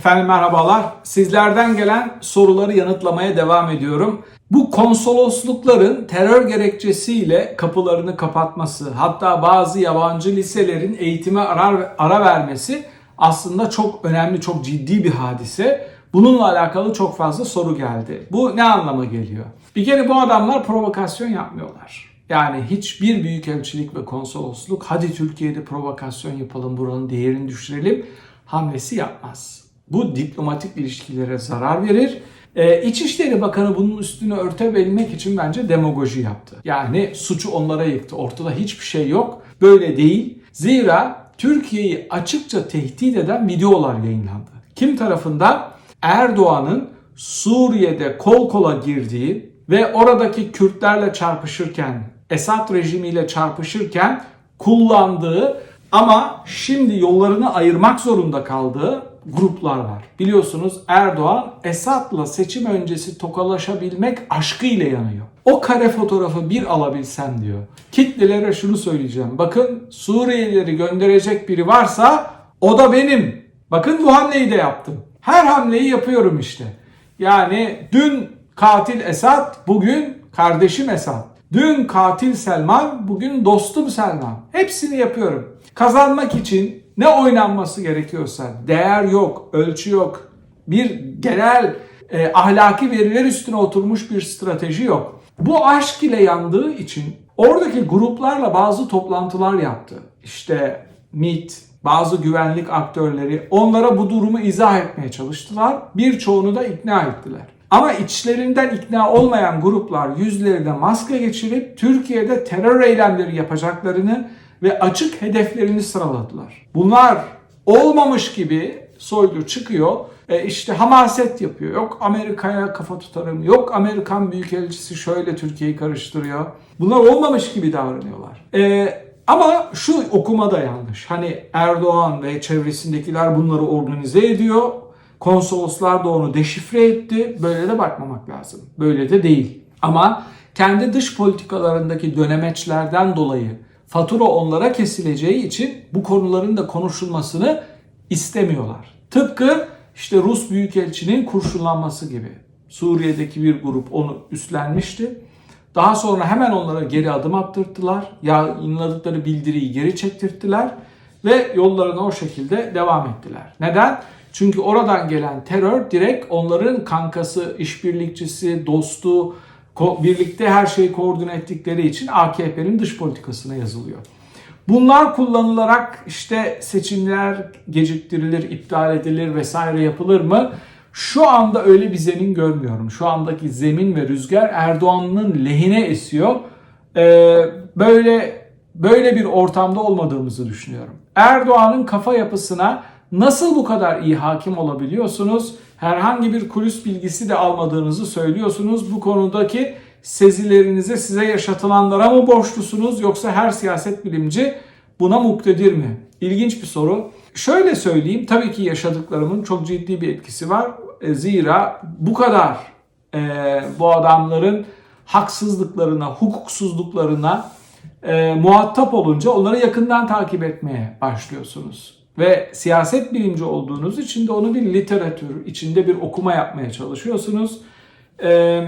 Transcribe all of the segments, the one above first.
Efendim merhabalar. Sizlerden gelen soruları yanıtlamaya devam ediyorum. Bu konsoloslukların terör gerekçesiyle kapılarını kapatması, hatta bazı yabancı liselerin eğitime ara, ara vermesi aslında çok önemli, çok ciddi bir hadise. Bununla alakalı çok fazla soru geldi. Bu ne anlama geliyor? Bir kere bu adamlar provokasyon yapmıyorlar. Yani hiçbir büyükelçilik ve konsolosluk hadi Türkiye'de provokasyon yapalım, buranın değerini düşürelim hamlesi yapmaz. Bu diplomatik ilişkilere zarar verir. Ee, İçişleri Bakanı bunun üstünü örtebilmek için bence demagoji yaptı. Yani suçu onlara yıktı. Ortada hiçbir şey yok. Böyle değil. Zira Türkiye'yi açıkça tehdit eden videolar yayınlandı. Kim tarafından? Erdoğan'ın Suriye'de kol kola girdiği ve oradaki Kürtlerle çarpışırken, Esad rejimiyle çarpışırken kullandığı ama şimdi yollarını ayırmak zorunda kaldığı gruplar var. Biliyorsunuz Erdoğan Esad'la seçim öncesi tokalaşabilmek aşkıyla yanıyor. O kare fotoğrafı bir alabilsem diyor. Kitlelere şunu söyleyeceğim. Bakın Suriyelileri gönderecek biri varsa o da benim. Bakın bu hamleyi de yaptım. Her hamleyi yapıyorum işte. Yani dün katil Esad, bugün kardeşim Esad. Dün katil Selman, bugün dostum Selman. Hepsini yapıyorum. Kazanmak için ne oynanması gerekiyorsa değer yok, ölçü yok. Bir genel e, ahlaki veriler üstüne oturmuş bir strateji yok. Bu aşk ile yandığı için oradaki gruplarla bazı toplantılar yaptı. İşte MIT, bazı güvenlik aktörleri onlara bu durumu izah etmeye çalıştılar. Birçoğunu da ikna ettiler. Ama içlerinden ikna olmayan gruplar yüzlerine maske geçirip Türkiye'de terör eylemleri yapacaklarını ve açık hedeflerini sıraladılar. Bunlar olmamış gibi soylu çıkıyor. E işte hamaset yapıyor. Yok Amerika'ya kafa tutarım. Yok Amerikan Büyükelçisi şöyle Türkiye'yi karıştırıyor. Bunlar olmamış gibi davranıyorlar. E, ama şu okuma da yanlış. Hani Erdoğan ve çevresindekiler bunları organize ediyor. Konsoloslar da onu deşifre etti. Böyle de bakmamak lazım. Böyle de değil. Ama kendi dış politikalarındaki dönemeçlerden dolayı fatura onlara kesileceği için bu konuların da konuşulmasını istemiyorlar. Tıpkı işte Rus Büyükelçinin kurşunlanması gibi. Suriye'deki bir grup onu üstlenmişti. Daha sonra hemen onlara geri adım attırttılar. Yayınladıkları bildiriyi geri çektirttiler ve yollarına o şekilde devam ettiler. Neden? Çünkü oradan gelen terör direkt onların kankası, işbirlikçisi, dostu, birlikte her şeyi koordine ettikleri için AKP'nin dış politikasına yazılıyor. Bunlar kullanılarak işte seçimler geciktirilir, iptal edilir vesaire yapılır mı? Şu anda öyle bir zemin görmüyorum. Şu andaki zemin ve rüzgar Erdoğan'ın lehine esiyor. Ee, böyle böyle bir ortamda olmadığımızı düşünüyorum. Erdoğan'ın kafa yapısına nasıl bu kadar iyi hakim olabiliyorsunuz? Herhangi bir kulis bilgisi de almadığınızı söylüyorsunuz. Bu konudaki sezilerinize size yaşatılanlara mı borçlusunuz yoksa her siyaset bilimci buna muktedir mi? İlginç bir soru. Şöyle söyleyeyim, tabii ki yaşadıklarımın çok ciddi bir etkisi var. E, zira bu kadar e, bu adamların haksızlıklarına, hukuksuzluklarına e, muhatap olunca onları yakından takip etmeye başlıyorsunuz. Ve siyaset bilimci olduğunuz için de onu bir literatür, içinde bir okuma yapmaya çalışıyorsunuz. E,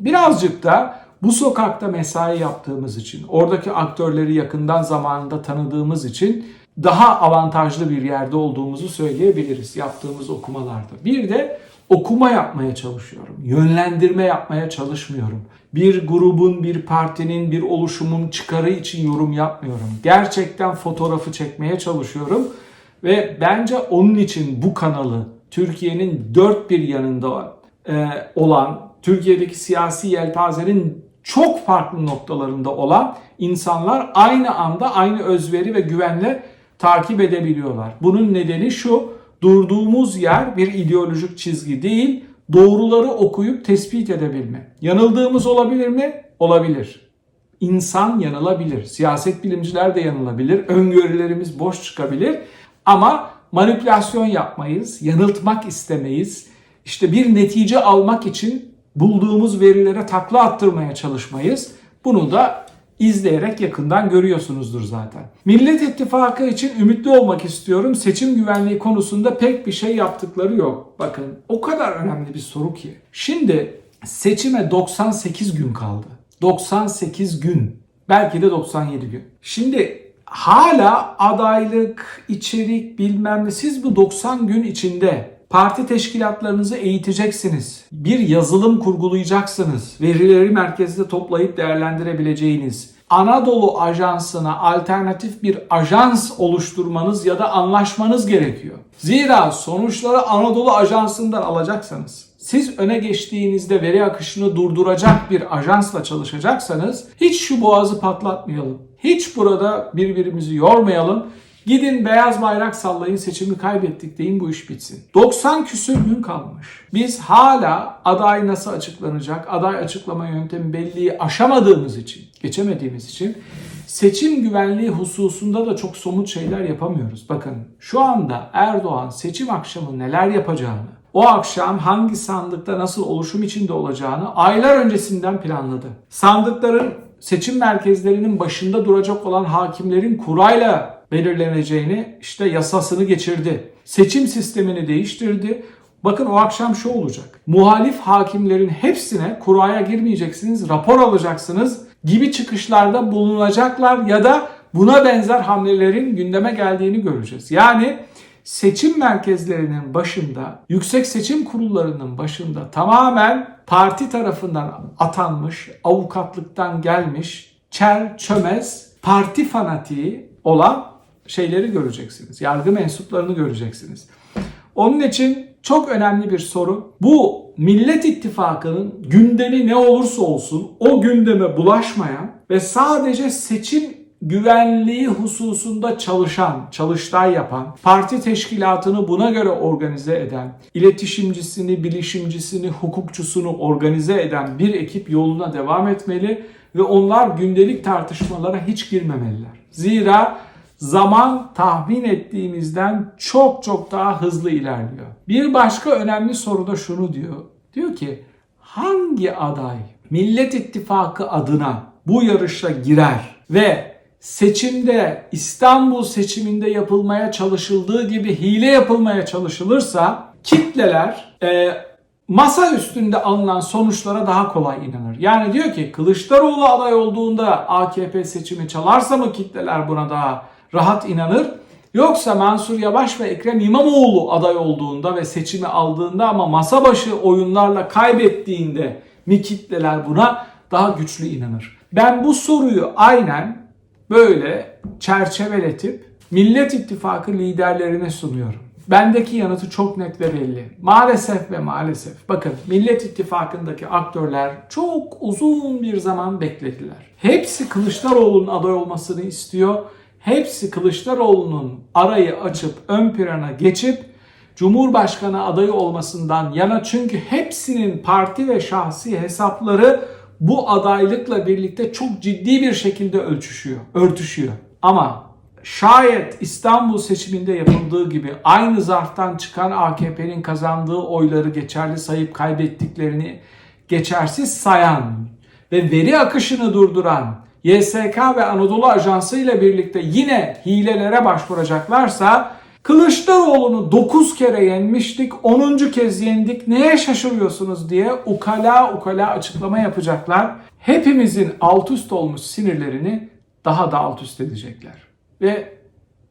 birazcık da bu sokakta mesai yaptığımız için, oradaki aktörleri yakından zamanında tanıdığımız için daha avantajlı bir yerde olduğumuzu söyleyebiliriz yaptığımız okumalarda. Bir de okuma yapmaya çalışıyorum. Yönlendirme yapmaya çalışmıyorum. Bir grubun, bir partinin, bir oluşumun çıkarı için yorum yapmıyorum. Gerçekten fotoğrafı çekmeye çalışıyorum ve bence onun için bu kanalı Türkiye'nin dört bir yanında e, olan, Türkiye'deki siyasi yelpazenin çok farklı noktalarında olan insanlar aynı anda aynı özveri ve güvenle takip edebiliyorlar. Bunun nedeni şu, durduğumuz yer bir ideolojik çizgi değil, doğruları okuyup tespit edebilme. Yanıldığımız olabilir mi? Olabilir. İnsan yanılabilir. Siyaset bilimciler de yanılabilir. Öngörülerimiz boş çıkabilir. Ama manipülasyon yapmayız, yanıltmak istemeyiz. İşte bir netice almak için bulduğumuz verilere takla attırmaya çalışmayız. Bunu da izleyerek yakından görüyorsunuzdur zaten. Millet İttifakı için ümitli olmak istiyorum. Seçim güvenliği konusunda pek bir şey yaptıkları yok. Bakın o kadar önemli bir soru ki. Şimdi seçime 98 gün kaldı. 98 gün. Belki de 97 gün. Şimdi hala adaylık, içerik bilmem ne siz bu 90 gün içinde parti teşkilatlarınızı eğiteceksiniz. Bir yazılım kurgulayacaksınız. Verileri merkezde toplayıp değerlendirebileceğiniz. Anadolu Ajansı'na alternatif bir ajans oluşturmanız ya da anlaşmanız gerekiyor. Zira sonuçları Anadolu Ajansı'ndan alacaksanız, siz öne geçtiğinizde veri akışını durduracak bir ajansla çalışacaksanız hiç şu boğazı patlatmayalım. Hiç burada birbirimizi yormayalım. Gidin beyaz bayrak sallayın seçimi kaybettik deyin bu iş bitsin. 90 küsür gün kalmış. Biz hala aday nasıl açıklanacak, aday açıklama yöntemi belliği aşamadığımız için, geçemediğimiz için seçim güvenliği hususunda da çok somut şeyler yapamıyoruz. Bakın şu anda Erdoğan seçim akşamı neler yapacağını, o akşam hangi sandıkta nasıl oluşum içinde olacağını aylar öncesinden planladı. Sandıkların seçim merkezlerinin başında duracak olan hakimlerin kurayla belirleneceğini işte yasasını geçirdi. Seçim sistemini değiştirdi. Bakın o akşam şu olacak. Muhalif hakimlerin hepsine kuraya girmeyeceksiniz, rapor alacaksınız gibi çıkışlarda bulunacaklar ya da buna benzer hamlelerin gündeme geldiğini göreceğiz. Yani seçim merkezlerinin başında, yüksek seçim kurullarının başında tamamen parti tarafından atanmış, avukatlıktan gelmiş, çer çömez, parti fanatiği olan şeyleri göreceksiniz. Yargı mensuplarını göreceksiniz. Onun için çok önemli bir soru. Bu Millet İttifakı'nın gündemi ne olursa olsun o gündeme bulaşmayan ve sadece seçim güvenliği hususunda çalışan, çalıştay yapan, parti teşkilatını buna göre organize eden, iletişimcisini, bilişimcisini, hukukçusunu organize eden bir ekip yoluna devam etmeli ve onlar gündelik tartışmalara hiç girmemeliler. Zira zaman tahmin ettiğimizden çok çok daha hızlı ilerliyor. Bir başka önemli soru da şunu diyor. Diyor ki hangi aday Millet İttifakı adına bu yarışa girer ve seçimde İstanbul seçiminde yapılmaya çalışıldığı gibi hile yapılmaya çalışılırsa kitleler e, masa üstünde alınan sonuçlara daha kolay inanır. Yani diyor ki Kılıçdaroğlu aday olduğunda AKP seçimi çalarsa mı kitleler buna daha rahat inanır? Yoksa Mansur Yavaş ve Ekrem İmamoğlu aday olduğunda ve seçimi aldığında ama masa başı oyunlarla kaybettiğinde mi kitleler buna daha güçlü inanır? Ben bu soruyu aynen böyle çerçeveletip Millet İttifakı liderlerine sunuyorum. Bendeki yanıtı çok net ve belli. Maalesef ve maalesef. Bakın Millet İttifakı'ndaki aktörler çok uzun bir zaman beklediler. Hepsi Kılıçdaroğlu'nun aday olmasını istiyor. Hepsi Kılıçdaroğlu'nun arayı açıp ön plana geçip Cumhurbaşkanı adayı olmasından yana çünkü hepsinin parti ve şahsi hesapları bu adaylıkla birlikte çok ciddi bir şekilde ölçüşüyor, örtüşüyor. Ama şayet İstanbul seçiminde yapıldığı gibi aynı zarftan çıkan AKP'nin kazandığı oyları geçerli sayıp kaybettiklerini geçersiz sayan ve veri akışını durduran YSK ve Anadolu Ajansı ile birlikte yine hilelere başvuracaklarsa Kılıçdaroğlu'nu 9 kere yenmiştik, 10. kez yendik, neye şaşırıyorsunuz diye ukala ukala açıklama yapacaklar. Hepimizin alt üst olmuş sinirlerini daha da alt üst edecekler. Ve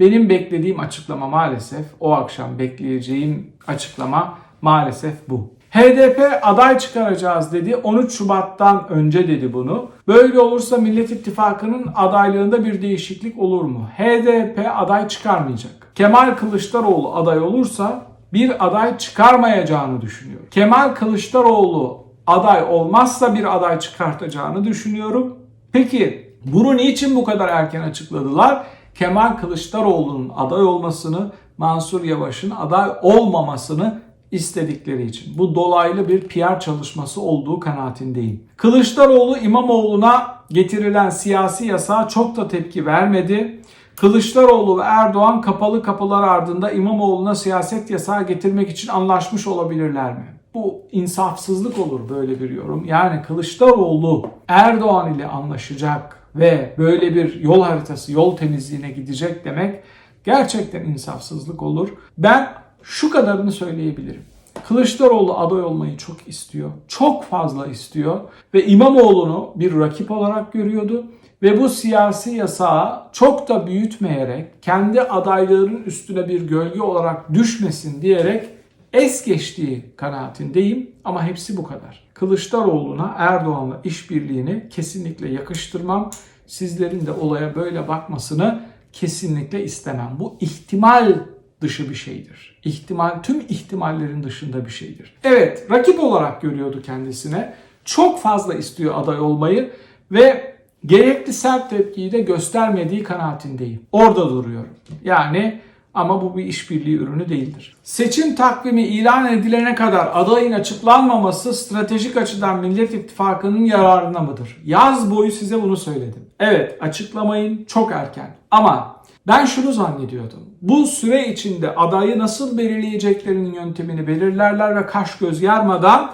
benim beklediğim açıklama maalesef, o akşam bekleyeceğim açıklama maalesef bu. HDP aday çıkaracağız dedi. 13 Şubat'tan önce dedi bunu. Böyle olursa Millet İttifakı'nın adaylığında bir değişiklik olur mu? HDP aday çıkarmayacak. Kemal Kılıçdaroğlu aday olursa bir aday çıkarmayacağını düşünüyorum. Kemal Kılıçdaroğlu aday olmazsa bir aday çıkartacağını düşünüyorum. Peki bunu niçin bu kadar erken açıkladılar? Kemal Kılıçdaroğlu'nun aday olmasını, Mansur Yavaş'ın aday olmamasını istedikleri için. Bu dolaylı bir PR çalışması olduğu kanaatindeyim. Kılıçdaroğlu İmamoğlu'na getirilen siyasi yasağa çok da tepki vermedi. Kılıçdaroğlu ve Erdoğan kapalı kapılar ardında İmamoğlu'na siyaset yasağı getirmek için anlaşmış olabilirler mi? Bu insafsızlık olur böyle bir yorum. Yani Kılıçdaroğlu Erdoğan ile anlaşacak, ve böyle bir yol haritası, yol temizliğine gidecek demek gerçekten insafsızlık olur. Ben şu kadarını söyleyebilirim. Kılıçdaroğlu aday olmayı çok istiyor. Çok fazla istiyor ve İmamoğlu'nu bir rakip olarak görüyordu ve bu siyasi yasağı çok da büyütmeyerek kendi adaylığının üstüne bir gölge olarak düşmesin diyerek es geçtiği kanaatindeyim ama hepsi bu kadar. Kılıçdaroğlu'na Erdoğan'la işbirliğini kesinlikle yakıştırmam. Sizlerin de olaya böyle bakmasını kesinlikle istemem. Bu ihtimal dışı bir şeydir. İhtimal tüm ihtimallerin dışında bir şeydir. Evet, rakip olarak görüyordu kendisine. Çok fazla istiyor aday olmayı ve gerekli sert tepkiyi de göstermediği kanaatindeyim. Orada duruyorum. Yani ama bu bir işbirliği ürünü değildir. Seçim takvimi ilan edilene kadar adayın açıklanmaması stratejik açıdan Millet İttifakı'nın yararına mıdır? Yaz boyu size bunu söyledim. Evet açıklamayın çok erken ama ben şunu zannediyordum. Bu süre içinde adayı nasıl belirleyeceklerinin yöntemini belirlerler ve kaş göz yarmadan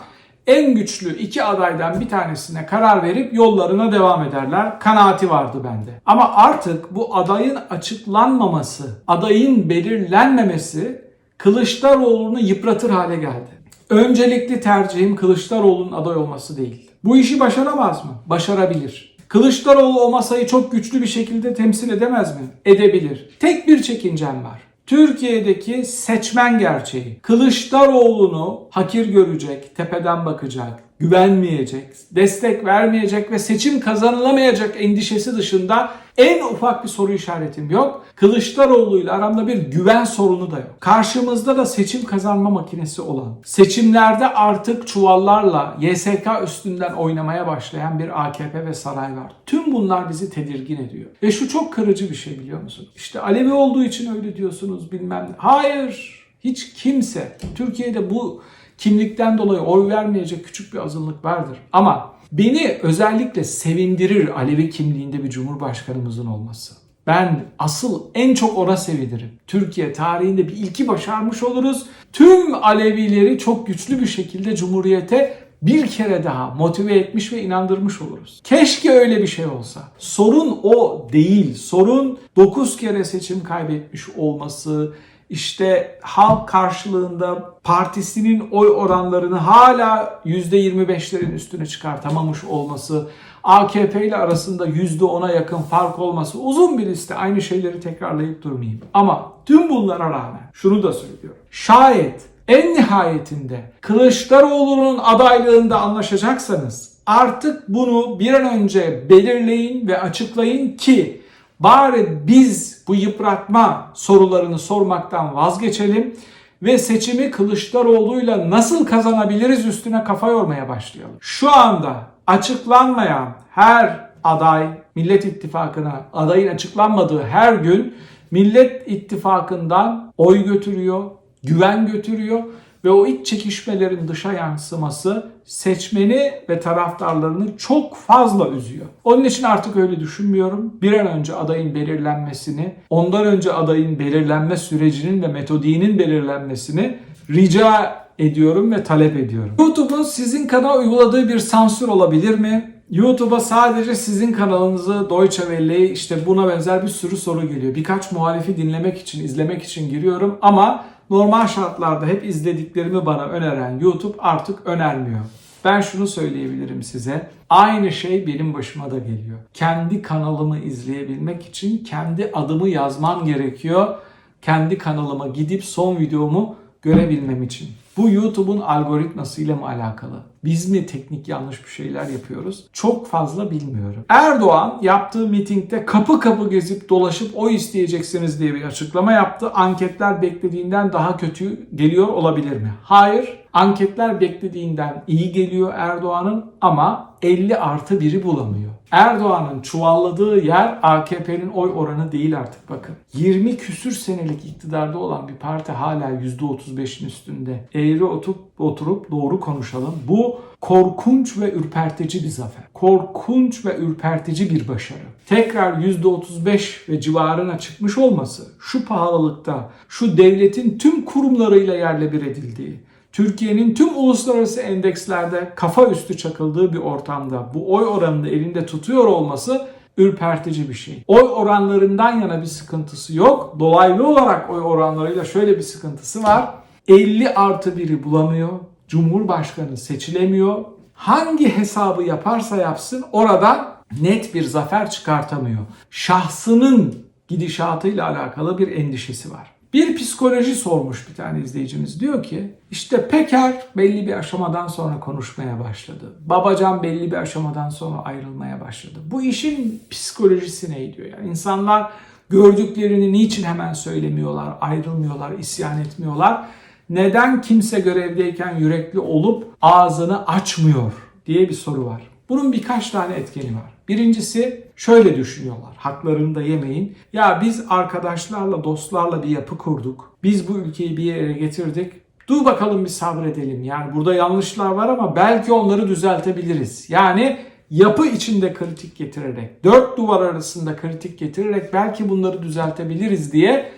en güçlü iki adaydan bir tanesine karar verip yollarına devam ederler. Kanaati vardı bende. Ama artık bu adayın açıklanmaması, adayın belirlenmemesi Kılıçdaroğlu'nu yıpratır hale geldi. Öncelikli tercihim Kılıçdaroğlu'nun aday olması değil. Bu işi başaramaz mı? Başarabilir. Kılıçdaroğlu o masayı çok güçlü bir şekilde temsil edemez mi? Edebilir. Tek bir çekincem var. Türkiye'deki seçmen gerçeği. Kılıçdaroğlu'nu hakir görecek, tepeden bakacak, güvenmeyecek, destek vermeyecek ve seçim kazanılamayacak endişesi dışında en ufak bir soru işaretim yok. Kılıçdaroğlu ile aramda bir güven sorunu da yok. Karşımızda da seçim kazanma makinesi olan, seçimlerde artık çuvallarla YSK üstünden oynamaya başlayan bir AKP ve saray var. Tüm bunlar bizi tedirgin ediyor. Ve şu çok kırıcı bir şey biliyor musun? İşte Alevi olduğu için öyle diyorsunuz bilmem ne. Hayır. Hiç kimse Türkiye'de bu kimlikten dolayı oy vermeyecek küçük bir azınlık vardır. Ama beni özellikle sevindirir Alevi kimliğinde bir cumhurbaşkanımızın olması. Ben asıl en çok ona sevinirim. Türkiye tarihinde bir ilki başarmış oluruz. Tüm Alevileri çok güçlü bir şekilde Cumhuriyete bir kere daha motive etmiş ve inandırmış oluruz. Keşke öyle bir şey olsa. Sorun o değil. Sorun 9 kere seçim kaybetmiş olması, işte halk karşılığında partisinin oy oranlarını hala %25'lerin üstüne çıkartamamış olması, AKP ile arasında %10'a yakın fark olması uzun bir liste. Aynı şeyleri tekrarlayıp durmayayım. Ama tüm bunlara rağmen şunu da söylüyorum. Şayet en nihayetinde Kılıçdaroğlu'nun adaylığında anlaşacaksanız artık bunu bir an önce belirleyin ve açıklayın ki bari biz bu yıpratma sorularını sormaktan vazgeçelim ve seçimi Kılıçdaroğlu'yla nasıl kazanabiliriz üstüne kafa yormaya başlayalım. Şu anda açıklanmayan her aday Millet İttifakı'na adayın açıklanmadığı her gün Millet İttifakı'ndan oy götürüyor, güven götürüyor ve o iç çekişmelerin dışa yansıması seçmeni ve taraftarlarını çok fazla üzüyor. Onun için artık öyle düşünmüyorum. Bir an önce adayın belirlenmesini, ondan önce adayın belirlenme sürecinin ve metodiğinin belirlenmesini rica ediyorum ve talep ediyorum. YouTube'un sizin kanala uyguladığı bir sansür olabilir mi? YouTube'a sadece sizin kanalınızı Deutsche Welle'yi işte buna benzer bir sürü soru geliyor. Birkaç muhalifi dinlemek için, izlemek için giriyorum ama normal şartlarda hep izlediklerimi bana öneren YouTube artık önermiyor. Ben şunu söyleyebilirim size. Aynı şey benim başıma da geliyor. Kendi kanalımı izleyebilmek için kendi adımı yazmam gerekiyor. Kendi kanalıma gidip son videomu görebilmem için. Bu YouTube'un algoritmasıyla mı alakalı? Biz mi teknik yanlış bir şeyler yapıyoruz? Çok fazla bilmiyorum. Erdoğan yaptığı mitingde kapı kapı gezip dolaşıp oy isteyeceksiniz diye bir açıklama yaptı. Anketler beklediğinden daha kötü geliyor olabilir mi? Hayır. Anketler beklediğinden iyi geliyor Erdoğan'ın ama 50 artı 1'i bulamıyor. Erdoğan'ın çuvalladığı yer AKP'nin oy oranı değil artık bakın. 20 küsür senelik iktidarda olan bir parti hala %35'in üstünde. Eğri oturup, oturup doğru konuşalım. Bu korkunç ve ürpertici bir zafer. Korkunç ve ürpertici bir başarı. Tekrar %35 ve civarına çıkmış olması, şu pahalılıkta, şu devletin tüm kurumlarıyla yerle bir edildiği, Türkiye'nin tüm uluslararası endekslerde kafa üstü çakıldığı bir ortamda bu oy oranını elinde tutuyor olması ürpertici bir şey. Oy oranlarından yana bir sıkıntısı yok. Dolaylı olarak oy oranlarıyla şöyle bir sıkıntısı var. 50 artı 1'i bulamıyor. Cumhurbaşkanı seçilemiyor. Hangi hesabı yaparsa yapsın oradan net bir zafer çıkartamıyor. Şahsının gidişatıyla alakalı bir endişesi var. Bir psikoloji sormuş bir tane izleyicimiz. Diyor ki işte Peker belli bir aşamadan sonra konuşmaya başladı. Babacan belli bir aşamadan sonra ayrılmaya başladı. Bu işin psikolojisi ne diyor? Yani insanlar gördüklerini niçin hemen söylemiyorlar, ayrılmıyorlar, isyan etmiyorlar? Neden kimse görevdeyken yürekli olup ağzını açmıyor diye bir soru var. Bunun birkaç tane etkeni var. Birincisi şöyle düşünüyorlar. Haklarını da yemeyin. Ya biz arkadaşlarla, dostlarla bir yapı kurduk. Biz bu ülkeyi bir yere getirdik. Dur bakalım bir sabredelim. Yani burada yanlışlar var ama belki onları düzeltebiliriz. Yani yapı içinde kritik getirerek, dört duvar arasında kritik getirerek belki bunları düzeltebiliriz diye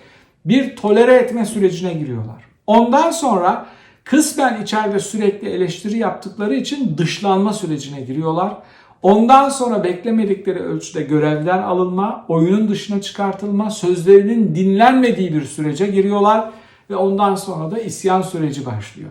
bir tolere etme sürecine giriyorlar. Ondan sonra kısmen içeride sürekli eleştiri yaptıkları için dışlanma sürecine giriyorlar. Ondan sonra beklemedikleri ölçüde görevden alınma, oyunun dışına çıkartılma, sözlerinin dinlenmediği bir sürece giriyorlar ve ondan sonra da isyan süreci başlıyor.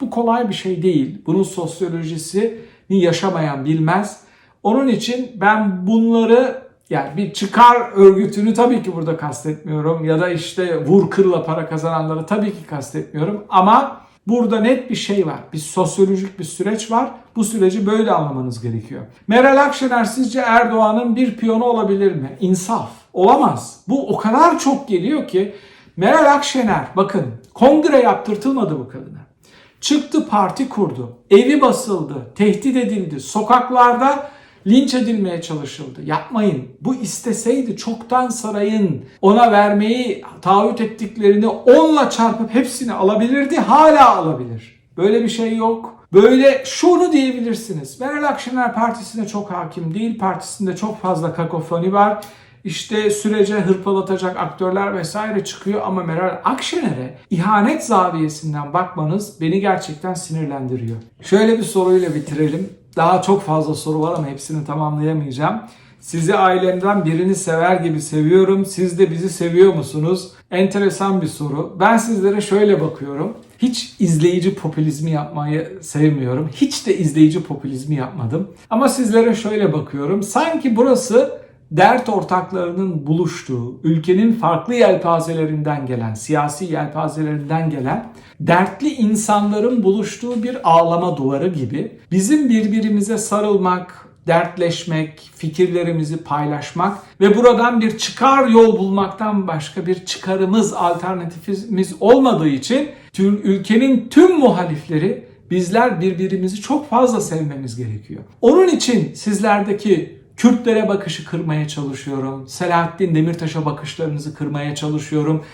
Bu kolay bir şey değil. Bunun sosyolojisini yaşamayan bilmez. Onun için ben bunları yani bir çıkar örgütünü tabii ki burada kastetmiyorum ya da işte vur kırla para kazananları tabii ki kastetmiyorum ama burada net bir şey var. Bir sosyolojik bir süreç var. Bu süreci böyle anlamanız gerekiyor. Meral Akşener sizce Erdoğan'ın bir piyonu olabilir mi? İnsaf. Olamaz. Bu o kadar çok geliyor ki Meral Akşener bakın kongre yaptırtılmadı bu kadına. Çıktı parti kurdu. Evi basıldı. Tehdit edildi. Sokaklarda linç edilmeye çalışıldı. Yapmayın. Bu isteseydi çoktan sarayın ona vermeyi taahhüt ettiklerini onla çarpıp hepsini alabilirdi. Hala alabilir. Böyle bir şey yok. Böyle şunu diyebilirsiniz. Meral Akşener partisine çok hakim değil. Partisinde çok fazla kakofoni var. İşte sürece hırpalatacak aktörler vesaire çıkıyor ama Meral Akşener'e ihanet zaviyesinden bakmanız beni gerçekten sinirlendiriyor. Şöyle bir soruyla bitirelim. Daha çok fazla soru var ama hepsini tamamlayamayacağım. Sizi ailemden birini sever gibi seviyorum. Siz de bizi seviyor musunuz? Enteresan bir soru. Ben sizlere şöyle bakıyorum. Hiç izleyici popülizmi yapmayı sevmiyorum. Hiç de izleyici popülizmi yapmadım. Ama sizlere şöyle bakıyorum. Sanki burası dert ortaklarının buluştuğu, ülkenin farklı yelpazelerinden gelen, siyasi yelpazelerinden gelen dertli insanların buluştuğu bir ağlama duvarı gibi bizim birbirimize sarılmak, dertleşmek, fikirlerimizi paylaşmak ve buradan bir çıkar yol bulmaktan başka bir çıkarımız, alternatifimiz olmadığı için ülkenin tüm muhalifleri bizler birbirimizi çok fazla sevmemiz gerekiyor. Onun için sizlerdeki Kürtlere bakışı kırmaya çalışıyorum. Selahattin Demirtaş'a bakışlarınızı kırmaya çalışıyorum.